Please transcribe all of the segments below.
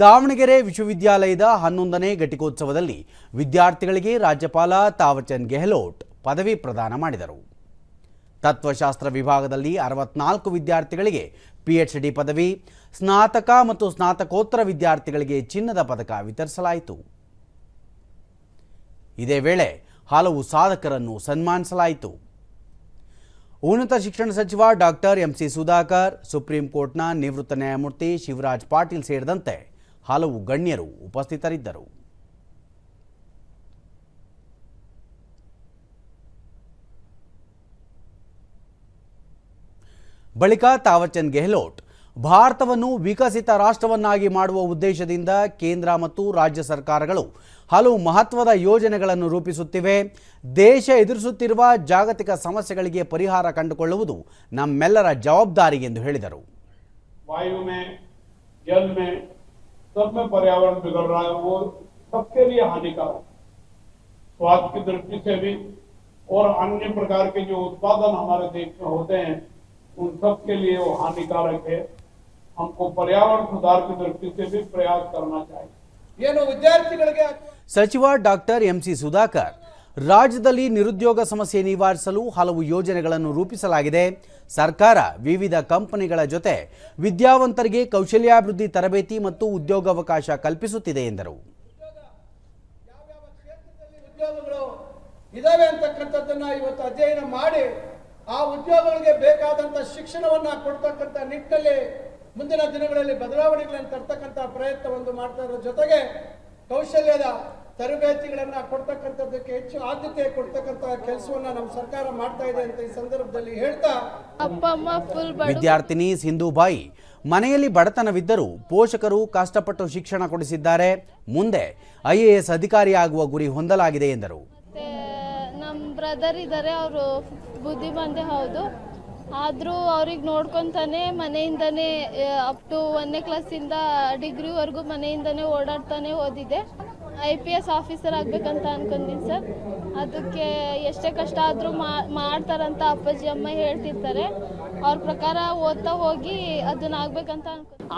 ದಾವಣಗೆರೆ ವಿಶ್ವವಿದ್ಯಾಲಯದ ಹನ್ನೊಂದನೇ ಘಟಿಕೋತ್ಸವದಲ್ಲಿ ವಿದ್ಯಾರ್ಥಿಗಳಿಗೆ ರಾಜ್ಯಪಾಲ ತಾವರ್ಚಂದ್ ಗೆಹ್ಲೋಟ್ ಪದವಿ ಪ್ರದಾನ ಮಾಡಿದರು. ತತ್ವಶಾಸ್ತ್ರ ವಿಭಾಗದಲ್ಲಿ ಅರವತ್ನಾಲ್ಕು ವಿದ್ಯಾರ್ಥಿಗಳಿಗೆ ಪಿಎಚ್ಡಿ ಪದವಿ, ಸ್ನಾತಕ ಮತ್ತು ಸ್ನಾತಕೋತ್ತರ ವಿದ್ಯಾರ್ಥಿಗಳಿಗೆ ಚಿನ್ನದ ಪದಕ ವಿತರಿಸಲಾಯಿತು. ಇದೇ ವೇಳೆ ಹಲವು ಸಾಧಕರನ್ನು ಸನ್ಮಾನಿಸಲಾಯಿತು. ಉನ್ನತ ಶಿಕ್ಷಣ ಸಚಿವ ಡಾಕ್ಟರ್ ಎಂಸಿ ಸುಧಾಕರ್, ಸುಪ್ರೀಂ ಕೋರ್ಟ್ನ ನಿವೃತ್ತ ನ್ಯಾಯಮೂರ್ತಿ ಶಿವರಾಜ್ ಪಾಟೀಲ್ ಸೇರಿದಂತೆ ಹಲವು ಗಣ್ಯರು ಉಪಸ್ಥಿತರಿದ್ದರು. ಬಳಿಕ ತಾವರ್ಚಂದ್ ಗೆಹ್ಲೋಟ್, ಭಾರತವನ್ನು ವಿಕಸಿತ ರಾಷ್ಟ್ರವನ್ನಾಗಿ ಮಾಡುವ ಉದ್ದೇಶದಿಂದ ಕೇಂದ್ರ ಮತ್ತು ರಾಜ್ಯ ಸರ್ಕಾರಗಳು ಹಲವು ಮಹತ್ವದ ಯೋಜನೆಗಳನ್ನು ರೂಪಿಸುತ್ತಿವೆ. ದೇಶ ಎದುರಿಸುತ್ತಿರುವ ಜಾಗತಿಕ ಸಮಸ್ಯೆಗಳಿಗೆ ಪರಿಹಾರ ಕಂಡುಕೊಳ್ಳುವುದು ನಮ್ಮೆಲ್ಲರ ಜವಾಬ್ದಾರಿ ಎಂದು ಹೇಳಿದರು. सब में पर्यावरण बिगड़ रहा है वो सबके लिए हानिकारक स्वास्थ्य की दृष्टि से भी और अन्य प्रकार के जो उत्पादन हमारे देश में होते हैं उन सब के लिए वो हानिकारक है। हमको पर्यावरण सुधार की दृष्टि से भी प्रयास करना चाहिए। सचिव डॉक्टर एम सी सुधाकर ರಾಜ್ಯದಲ್ಲಿ ನಿರುದ್ಯೋಗ ಸಮಸ್ಯೆ ನಿವಾರಿಸಲು ಹಲವು ಯೋಜನೆಗಳನ್ನು ರೂಪಿಸಲಾಗಿದೆ. ಸರ್ಕಾರ ವಿವಿಧ ಕಂಪನಿಗಳ ಜೊತೆ ವಿದ್ಯಾವಂತರಿಗೆ ಕೌಶಲ್ಯಾಭಿವೃದ್ಧಿ ತರಬೇತಿ ಮತ್ತು ಉದ್ಯೋಗಾವಕಾಶ ಕಲ್ಪಿಸುತ್ತಿದೆ ಎಂದರು. ಇದಾವೆ ಅಂತಕ್ಕಂಥದ್ದನ್ನ ಇವತ್ತು ಅಧ್ಯಯನ ಮಾಡಿ ಆ ಉದ್ಯೋಗಗಳಿಗೆ ಬೇಕಾದಂತ ಶಿಕ್ಷಣವನ್ನ ಕೊಡ್ತಕ್ಕಂಥ ನಿಟ್ಟಿನಲ್ಲಿ ಮುಂದಿನ ದಿನಗಳಲ್ಲಿ ಬದಲಾವಣೆಗಳನ್ನು ತರ್ತಕ್ಕಂಥ ಪ್ರಯತ್ನ ಒಂದು ಮಾಡ್ತಾ ಜೊತೆಗೆ ಕೌಶಲ್ಯದ ತರಬೇತಿಗಳನ್ನ ಕೊಡ್ತಕ್ಕಂಥದ್ದಕ್ಕೆ ಹೆಚ್ಚು ಆದ್ಯತೆ ಕೊಡ್ತಕ್ಕಂಥ ಕೆಲಸವನ್ನ ನಮ್ಮ ಸರ್ಕಾರ ಮಾಡ್ತಾ ಇದೆ ಅಂತ ಈ ಸಂದರ್ಭದಲ್ಲಿ ಹೇಳ್ತಾ ಅಪ್ಪ ಅಮ್ಮ ಫುಲ್ ಬಡ ವಿದ್ಯಾರ್ಥಿನಿ ಸಿಂಧುಬಾಯಿ ಮನೆಯಲ್ಲಿ ಬಡತನವಿದ್ದರೂ ಪೋಷಕರು ಕಷ್ಟಪಟ್ಟು ಶಿಕ್ಷಣ ಕೊಡಿಸಿದ್ದಾರೆ. ಮುಂದೆ ಐಎಎಸ್ ಅಧಿಕಾರಿಯಾಗುವ ಗುರಿ ಹೊಂದಲಾಗಿದೆ ಎಂದರು. ನಮ್ಮ ಬ್ರದರ್ ಇದ್ದಾರೆ ಅವರು ಬುದ್ಧಿವಂತೆ ಹೌದು. ಆದರೂ ಅವ್ರಿಗೆ ನೋಡ್ಕೊತಾನೆ ಮನೆಯಿಂದನೇ ಅಪ್ ಟು ಒಂದನೇ ಕ್ಲಾಸಿಂದ ಡಿಗ್ರಿವರೆಗೂ ಮನೆಯಿಂದನೇ ಓಡಾಡ್ತಾನೆ ಓದಿದೆ. ಐ ಪಿ ಎಸ್ ಆಫೀಸರ್ ಆಗ್ಬೇಕಂತ ಅನ್ಕೊಂತೀನಿ ಸರ್. ಅದಕ್ಕೆ ಎಷ್ಟೇ ಕಷ್ಟ ಆದರೂ ಮಾಡ್ತಾರಂತ ಅಪ್ಪಾಜಿ ಅಮ್ಮ ಹೇಳ್ತಿರ್ತಾರೆ. ಅವ್ರ ಪ್ರಕಾರ ಓದ್ತಾ ಹೋಗಿ ಅದನ್ನ ಆಗ್ಬೇಕಂತ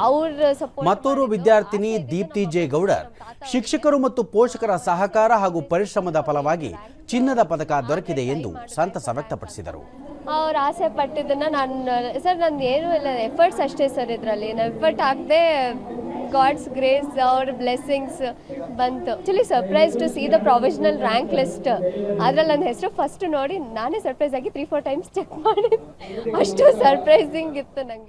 ಅವ್ರ ಸಪೋರ್ಟ್ ಮತ್ತೂರು ವಿದ್ಯಾರ್ಥಿನಿ ದೀಪ್ತಿ ಜೆ ಗೌಡರ್ ಶಿಕ್ಷಕರು ಮತ್ತು ಪೋಷಕರ ಸಹಕಾರ ಹಾಗೂ ಪರಿಶ್ರಮದ ಫಲವಾಗಿ ಚಿನ್ನದ ಪದಕ ದೊರಕಿದೆ ಎಂದು ಸಂತಸ ವ್ಯಕ್ತಪಡಿಸಿದರು. ಅವ್ರು ಆಸೆ ಪಟ್ಟಿದ್ದನ್ನ ನಾನು ಸರ್ ನಂದು ಏನು ಇಲ್ಲ ಎಫರ್ಟ್ಸ್ ಅಷ್ಟೇ ಸರ್ ಇದರಲ್ಲಿ. ನಾನು ಎಫರ್ಟ್ ಗಾಡ್ಸ್ ಗ್ರೇಸ್ ಅವ್ರ ಬ್ಲೆಸ್ಸಿಂಗ್ಸ್ ಬಂತು. Actually surprise to see the provisional rank list ಅದ್ರಲ್ಲಿ ನನ್ನ ಹೆಸರು ಫಸ್ಟ್ ನೋಡಿ, ನಾನೇ ಸರ್ಪ್ರೈಸ್ ಆಗಿ ತ್ರೀ ಫೋರ್ ಟೈಮ್ಸ್ ಚೆಕ್ ಮಾಡಿ ಅಷ್ಟು ಸರ್ಪ್ರೈಸಿಂಗ್ ಇತ್ತು ನನಗೆ